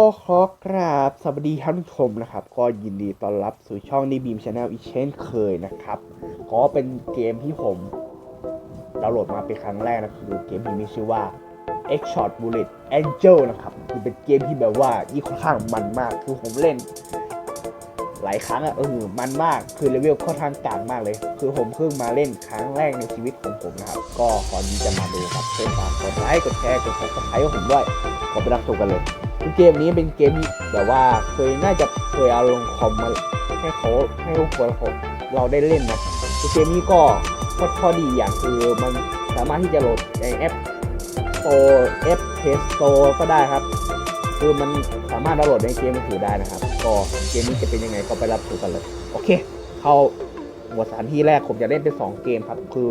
ก็ขอกราบสวัสดีท่านผู้ชมนะครับ ก็ยินดีต้อนรับสู่ช่องดีบีมชาแนลอีกเช่นเคยนะครับก็เป็นเกมที่ผมดาวน์โหลดมาเป็นครั้งแรกนะคือเกมที่มีชื่อว่า X Shot Bullet Angel นะครับคือเป็นเกมที่แบบว่ายี่ค่อนข้างมันมาก คือผมเล่น หลายครั้งอะเออมันมากคือเลเวลค่อนข้างกลางมากเลย คือผมเพิ่งมาเล่นครั้งแรกในชีวิตของผมนะครับ ก็ก่อนที่จะมาดูครับช่วยฝากกดไลค์กดแชร์กดซับสไครต์ให้ผมด้วยก็ไปรับชมกันเลย เกมนี้เป็นเกมที่แบบว่าเคยน่าจะเคยเอาลงคอมมาให้เขาให้พวกเราเราได้เล่นนะคือเกมนี้ก็ข้อดีอย่างคือมันสามารถที่จะโหลดในแอป Store แอป Play Store ก็ได้ครับ คือมันสามารถดาวน์โหลดในเกมมือถือได้นะครับ ก็เกมนี้จะเป็นยังไงก็ไปรับชมกันเลย โอเค เข้าหมวดสถานที่แรกผมจะเล่นเป็น 2 เกมครับ คือ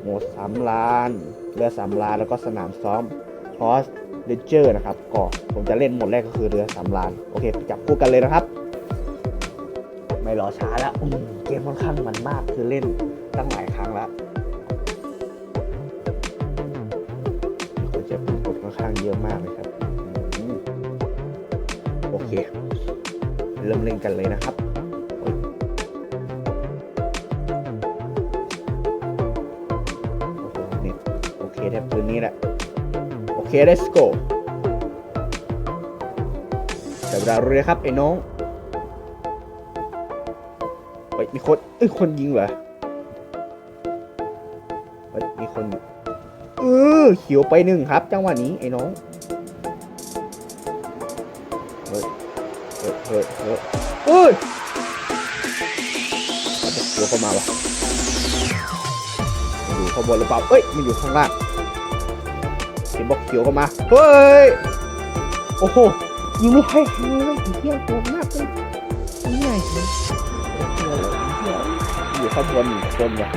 โหมดสามล้าน เรือสามล้านแล้วก็สนามซ้อม Cross r a n g e r นะครับ ก็ผมจะเล่นโหมดแรกก็คือเรือสามล้านโอเคไปจับคู่กันเลยนะครับ ไม่รอช้าแล้วอืมเกมค่อนข้างมันมากคือเล่นตั้งหลายครั้งแล้วคนจะเป็นกดค่อนข้างเยอะมากเลยครับอืมโอเค เริ่มเล่นกันเลยนะครับโอ้ยโอ้โหเน็ตโอเคได้ปืนนี้แหละ โอเค let's go แต่เวลาเรือครับ ไอ้น้อง เฮ้ย มีคนเอ้ย คนยิงเหรอ เฮ้ย มีคนเออเขียวไปหนึ่งครับ จังหวะนี้ ไอ้น้อง เฮ้ย เฮ้ย เฮ้ย เฮ้ยเอ้ยมันจะเขียวเข้ามาวะอยู่ข้างบนหรือเปล่าเอ้ย มันอยู่ข้างล่าง เห็นบอกเขียวเข้ามาเฮ้ยโอ้โหยิงไม่ให้ทางเลยเหี้ยโหดมากเลยนี่ไงเหี้ยไอ้เหี้ยอยู่ข้างบนอีกคนว่ะ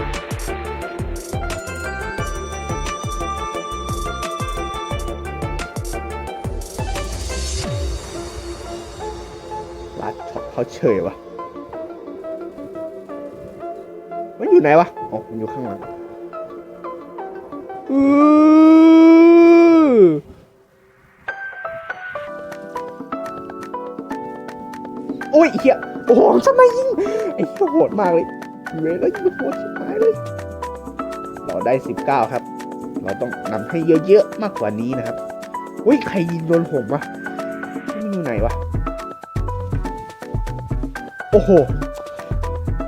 ลัดเขาเฉยวะมันอยู่ไหนวะอ๋อมันอยู่ข้างหลังอือ ยเฮียโอ้โหทำไมยิงไอ้เหี้ยโหดมากเลยเวแล้วยิงโหดชิบหายเลย เราได้ 19 ครับ เราต้องนำให้เยอะๆมากกว่านี้นะครับอุ้ยใครยิงโดนผมวะมันอยู่ไหนวะโอ้โห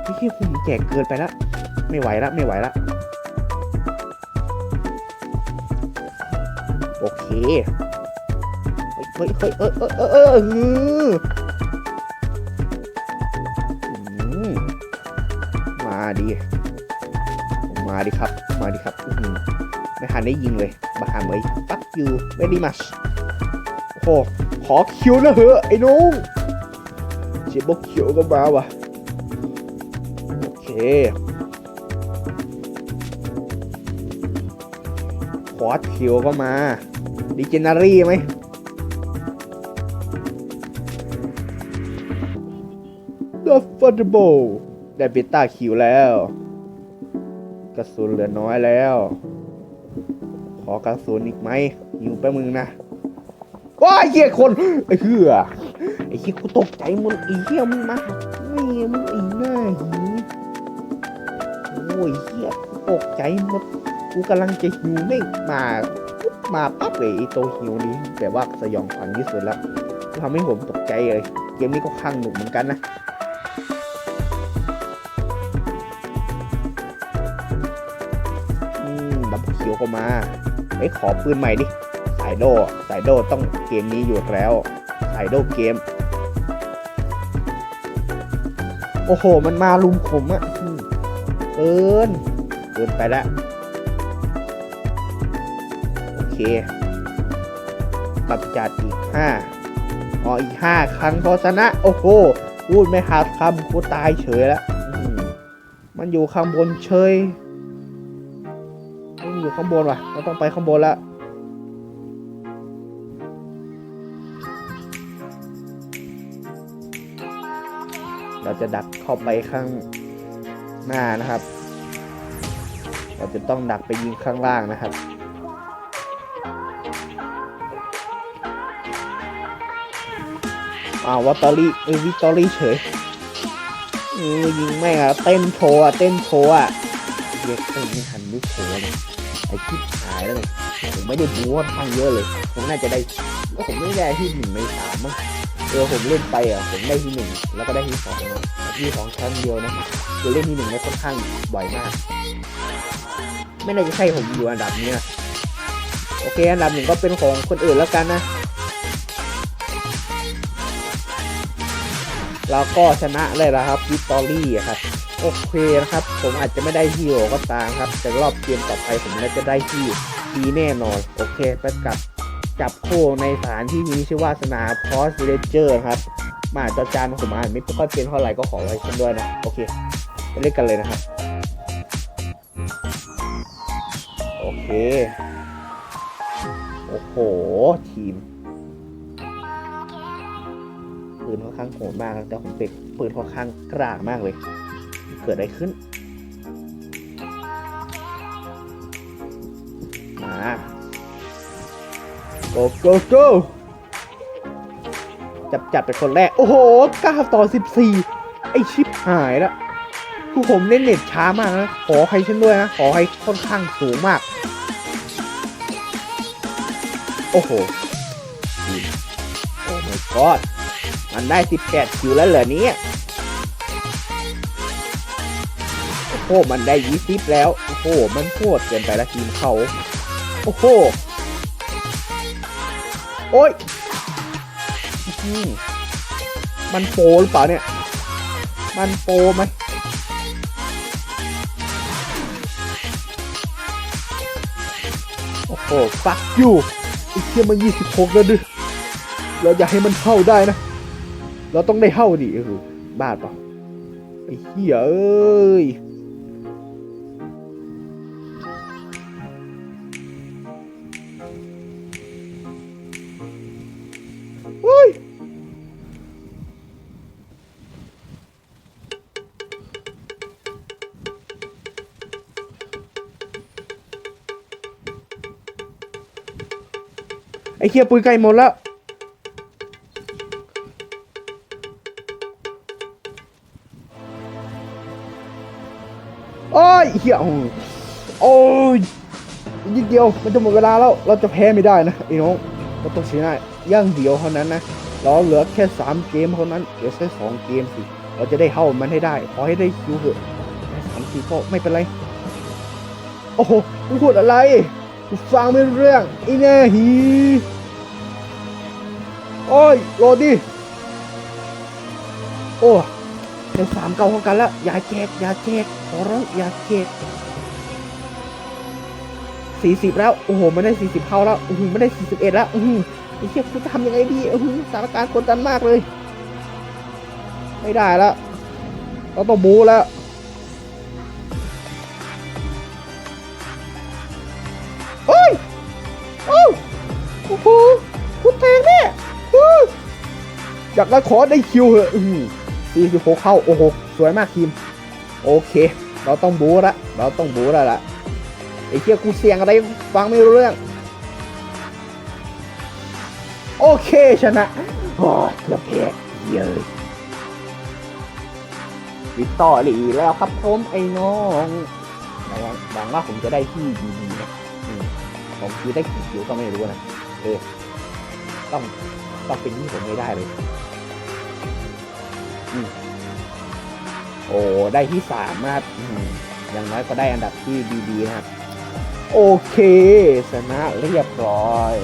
ไอ้เหี้ยผมแก่เกินไปล้วไม่ไหวล้วไม่ไหวล้วโอเคเฮ้ยเฮ้ยเฮ้ยเออเออเออ มาดิครับ มาดิครับอื้อหือไม่ทันได้ยิงเลยบาหามเลยปักยูเวดีมัชโอ้โหขอคิวนะเหอะไอ้น้องเจ็บบกคิวก็มาว่ะโอเคขอคิวก็มาดิเจนารี่ไหม The f u n d a b l e ได้เบต้าคิวแล้ว กระสุนเหลือน้อยแล้ว ขอกระสุนอีกไหมหิวแป๊มึงนะว้ายเหี้ยคนไอ้เหี้ยไอ้เหี้ยกูตกใจมึงไอ้เหี้ยมึงมาไม่มึงไอ้หน้าหิวโอ้ยเหี้ยกูตกใจหมดกูกำลังจะหิวไม่มามาปั๊บเลยไอ้ตัวหิวนี้แบบว่าสยองขวัญที่สุดแล้วทำให้ผมตกใจเลยเกมนี้ก็ข้างหนุกเหมือนกันนะ ก็มาไอ้ขอปืนใหม่ดิสายโดสายโดต้องเกมนี้อยู่แล้วสายโดเกม โอ้โห มันมาลุมผมอะเกินเกินไปแล้วโอเคปรับจัดอีกห้าอ๋ออีกห้าครั้งพอชนะ โอ้โหพูดไม่ขาดคำกูตายเฉยแล้วมมันอยู่ข้างบนเฉย อยู่ข้างบนว่ะ เราต้องไปข้างบนแล้วเราจะดักเข้าไปข้างหน้านะครับ เราจะต้องดักไปยิงข้างล่างนะครับอ้าววัตตอรี่เอวิตอรี่เฉยเออยิงแม่งอะเต้นโชว์อะเต้นโชว์อะเรียกเต้นไม่ทันไม่โชว์เลย ไอ้ที่หายแล้วเลยผมไม่ได้บูว่าทางเยอะเลย ผมน่าจะได้ว่าผมไม่ได้ที่หนึ่งในสามมั้งเออผมเล่นไปอะผมได้ที่หนึ่งแล้วก็ได้ที่สองที่สองชั้นเดียวนะคือเล่นที่หนึ่งได้ค่อนข้างบ่อยมาก ไม่น่าจะใช่ผมอยู่อันดับนี้นะโอเค อันดับหนึ่งก็เป็นของคนอื่นแล้วกันนะแล้วก็ชนะเลยละครับวิตอรี่ครับ โอเคนะครับ ผมอาจจะไม่ได้ฮีโร่ก็ตามครับ แต่รอบเกมต่อไปผมน่าจะได้ที่ดีแน่นอน โอเคไปกับจับคู่ในสถานที่นี้ชื่อว่าสนามพอสเรเจอร์ครับ มาจอจานผมอ่านไม่ค่อยเป็นเท่าไหร่ก็ขอไว้ฉันด้วยนะ โอเคไปเล่นกันเลยนะครับ โอเค โอ้โห ทีมปืนค่อนข้างโหดมากแต่ผมเป็นปืนค่อนข้างกลางมากเลย กิดอะไรขึ้นมาโกโกโกจับจับเป็นคนแรก โอ้โห9ต่อ 14 ไอชิปหายละคือผมเล่นเน็ตช้ามากนะ ขอใครฉันด้วยนะ ขอให้ค่อนข้างสูงมาก โอ้โห โอ้ my god มันได้ 18คิวแล้วเหรอเนี่ย โอ้โหมันได้20แล้ว โอ้โห มันโคตรเกินไปละทีมเขา โอ้โห โอ้ย มันโปรหรือเปล่าเนี่ย มันโปรไหมโอ้โห ฟักอยู่ไอ้เชี่ยมัน26แล้วดิ เราอยากให้มันเข้าได้นะ เราต้องได้เข้าดิเออบ้าเปล่าไอ้เหี้ยเอ้ย ไอ้เหี้ยปืนไกลหมดแล้วโอ้ยเหี้ยโอ้ยยอีกนิดเดียวมันจะหมดเวลาแล้ว เราจะแพ้ไม่ได้นะไอ้น้องเราต้องชนะย่างเดียวเท่านั้นนะเราเหลือแค่สามเกมเท่านั้นเดี๋ยวแค่สองเกมสิเราจะได้เข้ามันให้ได้ ขอให้ได้คิวเถอะสามสี่ก็ไม่เป็นไร โอ้โหมึงพูดอะไร ฟังไม่รู้เรื่องอ้แน่หีโอ้ยโรดดิโอ้เป็นสามเก่าของกันแล้ว อย่าแจกอย่าแจกขอร้องอย่าแจกสี่สิบแล้ว โอ้โหไมันได้สี่สิบเข้าแล้วโอ้โหมันได้สี่สิบเอ็ดแล้วอือหือไอ้เชี่ยกูจะทำยังไงดีโอ้โหสถานการณ์กดดันมากเลย ไม่ได้แล้วเราต้องบูแล้ว โอ้โหคุณแทงแน่อื้อยากได้ขอได้คิวเหอะสี่สิบหกเข้า โอ้โห สวยมากทีม โอเค เราต้องบูละ เราต้องบูแล้วล่ะไอ้เชี่ยกูเสียงอะไรฟังไม่รู้เรื่อง โอเคชนะโอ้เกือบแพ้เยอะวิตตอรี่แล้วครับผมไอ้น้องหวังว่าผมจะได้ที่ดีๆนะผมคือได้กี่คิวก็ไม่รู้นะ ออต้องต้องเป็นที่ผมไม่ได้เลยอืมโอ้ได้ที่สามนะครับอืมอย่างน้อยก็ได้อันดับที่ดีๆนะครับ โอเคชนะเรียบร้อย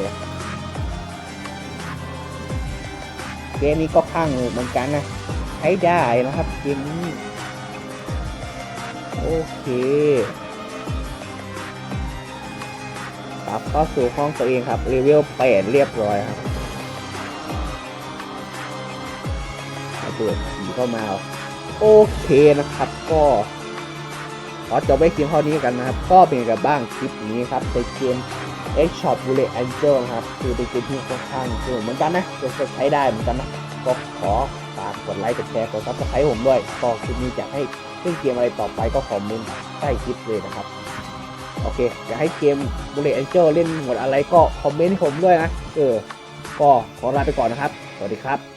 เกมนี้ก็ข้างเหมือนกันนะใช้ได้นะครับเกมนี้โอเค ครับเข้าสู่ห้องตัวเองครับเลเวลแปดเรียบร้อยครับเอาตัวผีเข้ามา โอเคนะครับ ก็ขอจบไว้เพียงเท่านี้กันนะครับ ก็เป็นกับบ้างคลิปนี้ครับในเกม X Shot Bullet Angel นะครับคือเป็นเกมที่ค่อนข้างสนุกเหมือนกันนะจะใช้ได้เหมือนกันนะก็ขอฝากกดไลค์กดแชร์กดซับสไครต์ผมด้วยก็คลิปนี้จะให้เล่นเกมอะไรต่อไปก็คอมเมนต์ใต้คลิปเลยนะครับ เคอยากให้เกม Bullet Angel เล่นหมดอะไรก็คอมเมนต์ผมด้วยนะ เออ ก็ขอลาไปก่อนนะครับ สวัสดีครับ